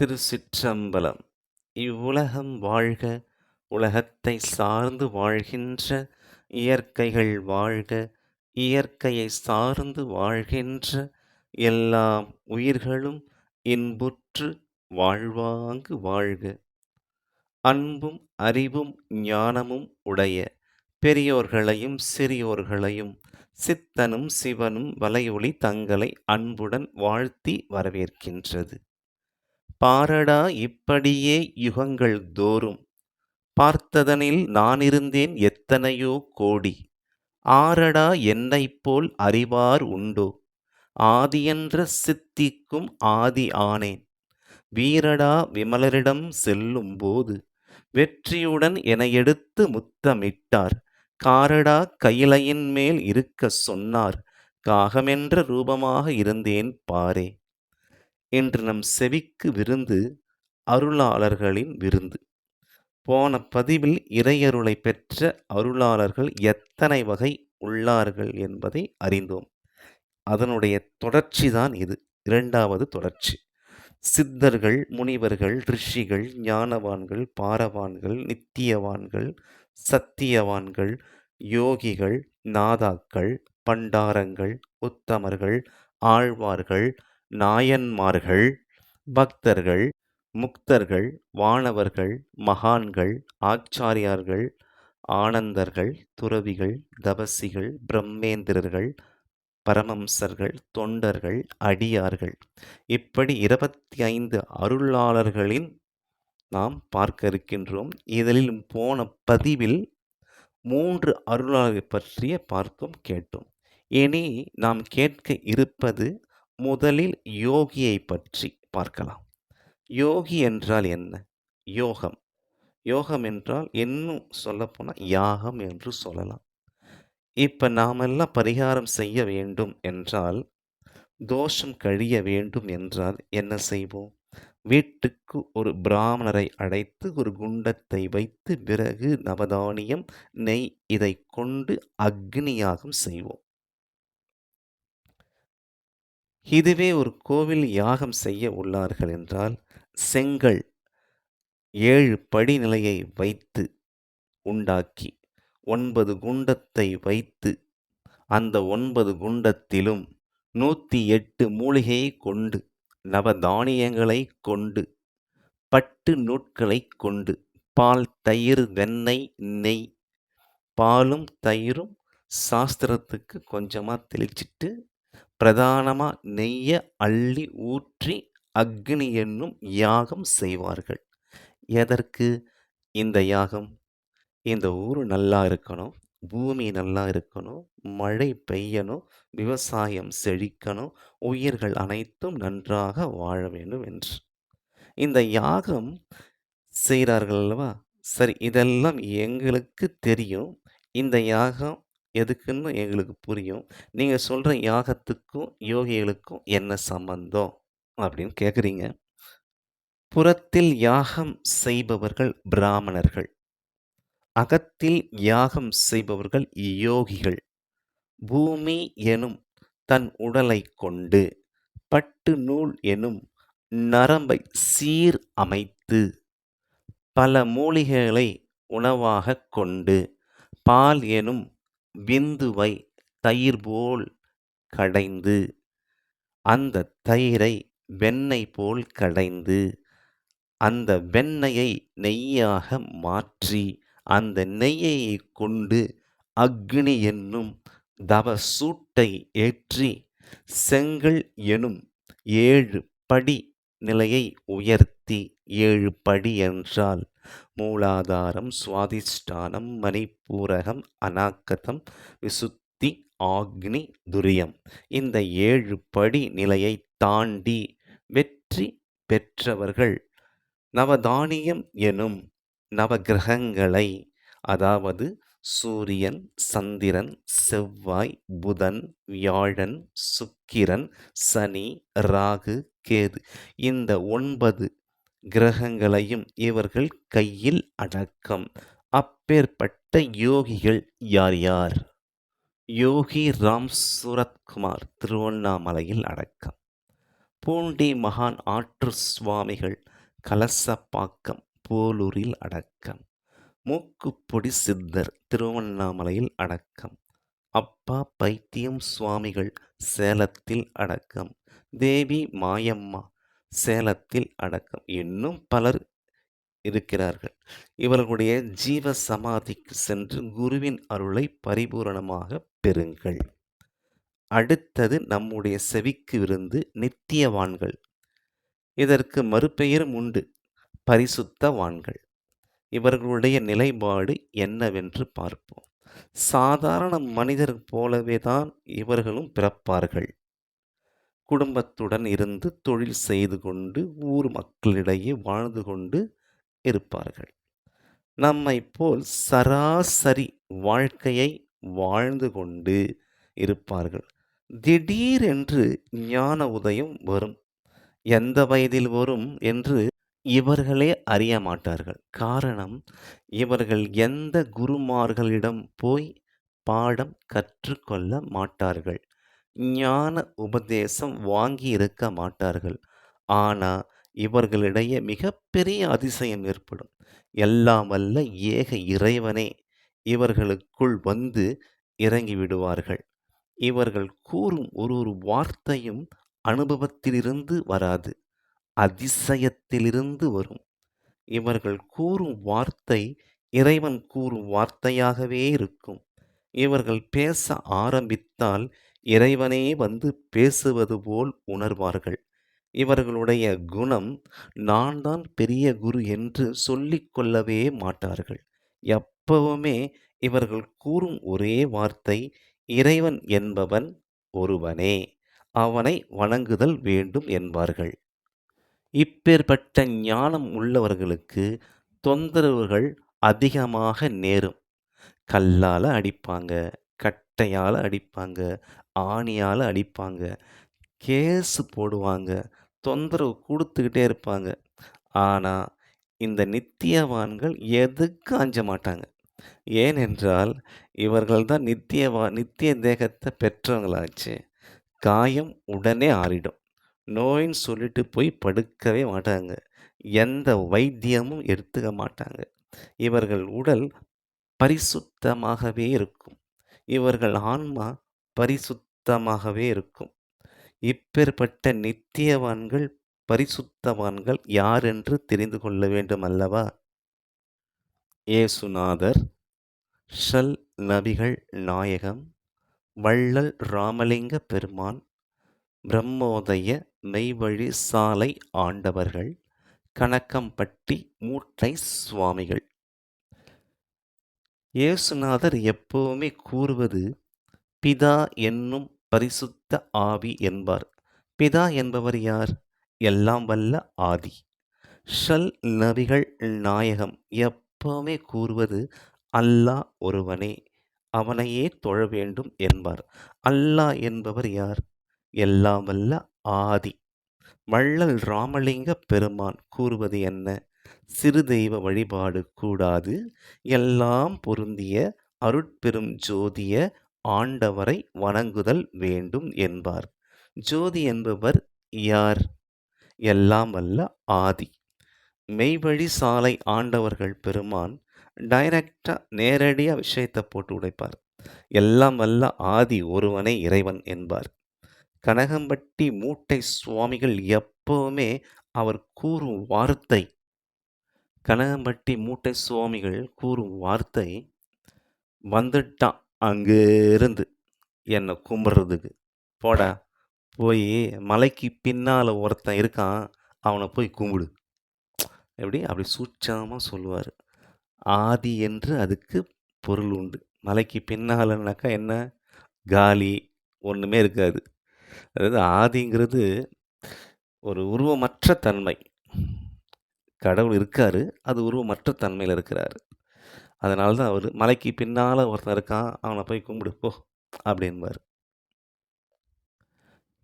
திருச்சிற்றம்பலம். இவ்வுலகம் வாழ்க உலகத்தை சார்ந்து வாழ்கின்ற இயற்கைகள் வாழ்க இயற்கையை சார்ந்து வாழ்கின்ற எல்லா உயிர்களும் இன்புற்று வாழ்வாங்கு வாழ்க. அன்பும் அறிவும் ஞானமும் உடைய பெரியோர்களையும் சிறியோர்களையும் சித்தனும் சிவனும் வலையொளி தங்களை அன்புடன் வாழ்த்தி வரவேற்கின்றது. பாரடா இப்படியே யுகங்கள் தோறும். பார்த்ததனில் நானிருந்தேன் எத்தனையோ கோடி. ஆரடா என்னைப் போல் அறிவார் உண்டோ? ஆதியென்ற சித்திக்கும் ஆதி ஆனேன். வீரடா விமலரிடம் செல்லும் போது வெற்றியுடன் என எடுத்து முத்தமிட்டார். காரடா கையிலையின் மேல் இருக்க சொன்னார். காகமென்ற ரூபமாக இருந்தேன் பாரே. இன்று நம் செவிக்கு விருந்து அருளாளர்களின் விருந்து. போன பதிவில் இறையருளை பெற்ற அருளாளர்கள் எத்தனை வகை உள்ளார்கள் என்பதை அறிந்தோம். அதனுடைய தொடர்ச்சி தான் இது இரண்டாவது தொடர்ச்சி. சித்தர்கள் முனிவர்கள் ரிஷிகள் ஞானவான்கள் பாரவான்கள் நித்தியவான்கள் சத்தியவான்கள் யோகிகள் நாதாக்கள் பண்டாரங்கள் உத்தமர்கள் ஆழ்வார்கள் நாயன்மார்கள் பக்தர்கள் முக்தர்கள் வானவர்கள் மகான்கள் ஆச்சாரியார்கள் ஆனந்தர்கள் துறவிகள் தபசிகள் பிரம்மேந்திரர்கள் பரமம்சர்கள் தொண்டர்கள் அடியார்கள். இப்படி இருபத்தி ஐந்து அருளாளர்களின் நாம் பார்க்க இருக்கின்றோம். இதில் போன பதிவில் மூன்று அருளாளர்கள் பற்றிய பார்த்தோம் கேட்டோம். இனி நாம் கேட்க இருப்பது முதலில் யோகியை பற்றி பார்க்கலாம். யோகி என்றால் என்ன? யோகம். யோகம் என்றால் இன்னும் சொல்லப்போனால் யாகம் என்று சொல்லலாம். இப்போ நாமெல்லாம் பரிகாரம் செய்ய வேண்டும் என்றால் தோஷம் கழிய வேண்டும் என்றால் என்ன செய்வோம்? வீட்டுக்கு ஒரு பிராமணரை அழைத்து ஒரு குண்டத்தை வைத்து பிறகு நவதானியம் நெய் இதை கொண்டு அக்னியாகம் செய்வோம். இதுவே ஒரு கோவில் யாகம் செய்ய உள்ளார்கள் என்றால் செங்கல் ஏழு படிநிலையை வைத்து உண்டாக்கி ஒன்பது குண்டத்தை வைத்து அந்த ஒன்பது குண்டத்திலும் நூற்றி எட்டு மூலிகையை கொண்டு நவதானியங்களை கொண்டு பட்டு நூட்களை கொண்டு பால் தயிர் வெண்ணெய் நெய் பாலும் தயிரும் சாஸ்திரத்துக்கு கொஞ்சமாக தெளிச்சிட்டு பிரதானமாக நெய்யை அள்ளி ஊற்றி அக்னி என்னும் யாகம் செய்வார்கள். எதற்கு? இந்த யாகம் இந்த ஊர் நல்லா இருக்கணும் பூமி நல்லா இருக்கணும் மழை பெய்யணும் விவசாயம் செழிக்கணும் உயிர்கள் அனைத்தும் நன்றாக வாழ வேண்டும் என்று. இந்த யாகம் செய்கிறார்கள் அல்லவா? சரி இதெல்லாம் எங்களுக்கு தெரியும். இந்த யாகம் எதுக்குன்னு எங்களுக்கு புரியும். நீங்கள் சொல்கிற யாகத்துக்கும் யோகிகளுக்கும் என்ன சம்பந்தம்? அப்படின்னு கேட்குறீங்க புறத்தில் யாகம் செய்பவர்கள் பிராமணர்கள். அகத்தில் யாகம் செய்பவர்கள் யோகிகள். பூமி எனும் தன் உடலை கொண்டு பட்டு நூல் எனும் நரம்பை சீர் அமைத்து பல மூலிகைகளை உணவாக கொண்டு பால் எனும் விந்துவை தயிர் போல் கடைந்து அந்த தயிரை வெண்ணெய் போல் கடைந்து அந்த வெண்ணெயை நெய்யாக மாற்றி அந்த நெய்யை கொண்டு அக்னி என்னும் தவ சூட்டை ஏற்றி செங்கல் எனும் ஏழு படி நிலையை உயர்த்தி ஏழு படி என்றால் மூலாதாரம் சுவாதிஷ்டானம் மணிப்பூரகம் அநாக்கதம் விசுத்தி ஆக்னி துரியம். இந்த ஏழு படி நிலையை தாண்டி வெற்றி பெற்றவர்கள் நவதானியம் எனும் நவகிரகங்களை அதாவது சூரியன் சந்திரன் செவ்வாய் புதன் வியாழன் சுக்கிரன் சனி ராகு கேது இந்த ஒன்பது கிரகங்களையும் இவர்கள் கையில் அடக்கம். அப்பேற்பட்ட யோகிகள் யார் யார்? யோகி ராம் சூரத்குமார் திருவண்ணாமலையில் அடக்கம். பூண்டி மகான் ஆற்று சுவாமிகள் கலசப்பாக்கம் போலூரில் அடக்கம். மூக்குப்பொடி சித்தர் திருவண்ணாமலையில் அடக்கம். அப்பா பைத்தியம் சுவாமிகள் சேலத்தில் அடக்கம். தேவி மாயம்மா சேலத்தில் அடக்கம். இன்னும் பலர் இருக்கிறார்கள். இவர்களுடைய ஜீவ சமாதிக்கு சென்று குருவின் அருளை பரிபூரணமாக பெறுங்கள். அடுத்தது நம்முடைய செவிக்கு விருந்து நித்தியவான்கள். இதற்கு மறுபெயரும் உண்டு. பரிசுத்தவான்கள் இவர்களுடைய நிலைப்பாடு என்னவென்று பார்ப்போம். சாதாரண மனிதர் போலவே தான் இவர்களும் பிறப்பார்கள். குடும்பத்துடன் இருந்து தொழில் செய்து கொண்டு ஊர் மக்களிடையே வாழ்ந்து கொண்டு இருப்பார்கள். நம்மை போல் சராசரி வாழ்க்கையை வாழ்ந்து கொண்டு இருப்பார்கள். திடீரென்று ஞான உதயம் வரும். எந்த வயதில் வரும் என்று இவர்களே அறிய மாட்டார்கள். காரணம் இவர்கள் எந்த குருமார்களிடம் போய் பாடம் கற்றுக்கொள்ள மாட்டார்கள். ஞான உபதேசம் வாங்கி இருக்க மாட்டார்கள். ஆனால் இவர்களிடையே மிகப்பெரிய அதிசயம் ஏற்படும். எல்லாம் வல்ல ஏக இறைவனே இவர்களுக்குள் வந்து இறங்கி விடுவார்கள். இவர்கள் கூறும் ஒரு ஒரு வார்த்தையும் அனுபவத்திலிருந்து வராது. அதிசயத்திலிருந்து வரும். இவர்கள் கூறும் வார்த்தை இறைவன் கூறும் வார்த்தையாகவே இருக்கும். இவர்கள் பேச ஆரம்பித்தால் இறைவனே வந்து பேசுவது போல் உணர்வார்கள். இவர்களுடைய குணம் நான் தான் பெரிய குரு என்று சொல்லிக்கொள்ளவே மாட்டார்கள். எப்பவுமே இவர்கள் கூறும் ஒரே வார்த்தை இறைவன் என்பவன் ஒருவனே அவனை வணங்குதல் வேண்டும் என்பார்கள். இப்பேற்பட்ட ஞானம் உள்ளவர்களுக்கு தொந்தரவுகள் அதிகமாக நேரும். கல்லால் அடிப்பாங்க கட்டையால் அடிப்பாங்க ஆணியால் அடிப்பாங்க. கேஸு போடுவாங்க. தொந்தரவு கொடுத்துக்கிட்டே இருப்பாங்க. ஆனால் இந்த நித்தியவான்கள் எதுக்கு அஞ்ச மாட்டாங்க? ஏனென்றால் இவர்கள் தான் நித்தியவா நித்திய தேகத்தை பெற்றவங்களாச்சு. காயம் உடனே ஆறிடும். நோயின்னு சொல்லிட்டு போய் படுக்கவே மாட்டாங்க. எந்த வைத்தியமும் எடுத்துக்க மாட்டாங்க. இவர்கள் உடல் பரிசுத்தமாகவே இருக்கும். இவர்கள் ஆன்மா பரிசுத்தமாகவே இருக்கும். இப்பேற்பட்ட நித்தியவான்கள் பரிசுத்தவான்கள் யார் என்று தெரிந்து கொள்ள வேண்டும் அல்லவா? ஏசுநாதர் ஷல் நபிகள் நாயகம் வள்ளல் ராமலிங்க பெருமான் பிரம்மோதய மெய்வழி சாலை ஆண்டவர்கள் கணக்கம்பட்டி மூட்டை சுவாமிகள். இயேசுநாதர் எப்பவுமே கூறுவது பிதா என்னும் பரிசுத்த ஆவி என்பார். பிதா என்பவர் யார்? எல்லாம் வல்ல ஆதி. ஷல் நபிகள் நாயகம் எப்பவுமே கூறுவது அல்லாஹ் ஒருவனே அவனையே தொழ வேண்டும் என்பார். அல்லாஹ் என்பவர் யார்? எல்லாம் வல்ல ஆதி. வள்ளல் ராமலிங்க பெருமான் கூறுவது என்ன? சிறு தெய்வ வழிபாடு கூடாது. எல்லாம் பொருந்திய அருட்பெரும் ஜோதிய ஆண்டவரை வணங்குதல் வேண்டும் என்பார். ஜோதி என்பவர் யார்? எல்லாம் வல்ல ஆதி. மெய்வழி சாலை ஆண்டவர்கள் பெருமான் டைரக்டாக நேரடியாக விஷயத்தை போட்டு உடைப்பார். எல்லாம் வல்ல ஆதி ஒருவனே இறைவன் என்பார். கனகம்பட்டி மூட்டை சுவாமிகள் எப்பவுமே அவர் கூறும் வார்த்தை கனகம்பட்டி மூட்டை சுவாமிகள் கூறும் வார்த்தை வந்துட்டான் அங்கேருந்து என்னை கும்பிட்றதுக்கு. போடா போய் மலைக்கு பின்னால் ஒருத்தன் இருக்கான் அவனை போய் கும்பிடு. எப்படி? அப்படி சூட்சமாக சொல்லுவார். ஆதி என்று அதுக்கு பொருள் உண்டு. மலைக்கு பின்னாலனாக்கா என்ன? காலி ஒன்றுமே இருக்காது. அதாவது ஆதிங்கிறது ஒரு உருவமற்ற தன்மை. கடவுள் இருக்கார் அது உருவமற்ற தன்மையில் இருக்கிறார். அதனால தான் அவர் மலைக்கு பின்னால் ஒருத்தன் இருக்கான் அவனை போய் கும்பிடு போ அப்படின்பார்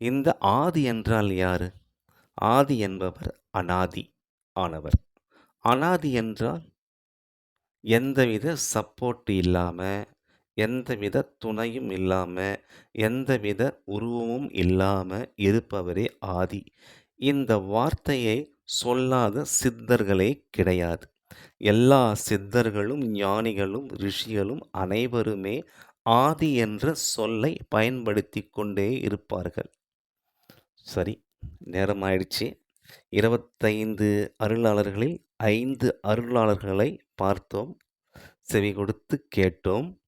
இந்த ஆதி என்றால் யார் ஆதி என்பவர் அனாதி ஆனவர் அனாதி என்றால் எந்தவித சப்போர்ட் இல்லாமல் எந்தவித துணையும் இல்லாமல் எந்தவித உருவமும் இல்லாமல் இருப்பவரே ஆதி. இந்த வார்த்தையை சொல்லாத சித்தர்களே கிடையாது. எல்லா சித்தர்களும், ஞானிகளும், ரிஷிகளும் அனைவருமே ஆதி என்ற சொல்லை பயன்படுத்தி கொண்டே இருப்பார்கள். சரி, நேரம் ஆயிடுச்சு. 25 அருளாளர்களில் ஐந்து அருளாளர்களை பார்த்தோம். செவிகொடுத்து கேட்டோம்.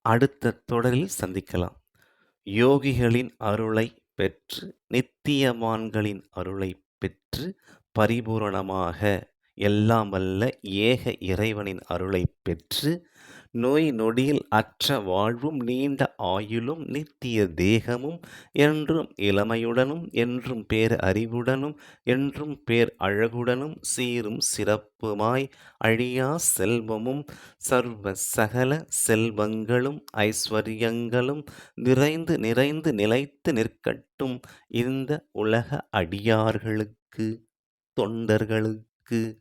அடுத்த தொடரில் சந்திக்கலாம். யோகிகளின் அருளை பெற்று, நித்தியமான்களின் அருளை பெற்று, பரிபூரணமாக எல்லாம் வல்ல ஏக இறைவனின் அருளைப் பெற்று, நோய் நொடியில் அற்ற வாழ்வும், நீண்ட ஆயுளும், நித்திய தேகமும், என்றும் இளமையுடனும், என்றும் பேரறிவுடனும், என்றும் பேர் அழகுடனும், சீரும் சிறப்புமாய் அழியா செல்வமும், சர்வ சகல செல்வங்களும், ஐஸ்வர்யங்களும் நிறைந்து நிறைந்து நிலைத்து நிற்கட்டும் இந்த உலக அடியார்களுக்கு, தொண்டர்களுக்கு.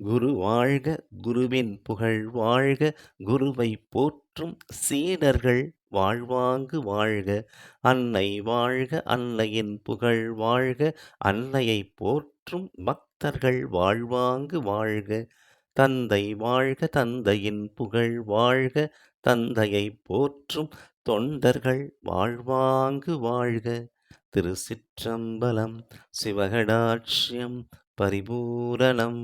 குரு வாழ்க குருவின் புகழ் வாழ்க குருவைப் போற்றும் சீடர்கள் வாழ்வாங்கு வாழ்க அன்னை வாழ்க அன்னையின் புகழ் வாழ்க அன்னையைப் போற்றும் பக்தர்கள். வாழ்வாங்கு வாழ்க தந்தை வாழ்க தந்தையின் புகழ் வாழ்க தந்தையைப் போற்றும் தொண்டர்கள். வாழ்வாங்கு வாழ்க திருச்சிற்றம்பலம் சிவகடாட்சியம் परिपूरणम्।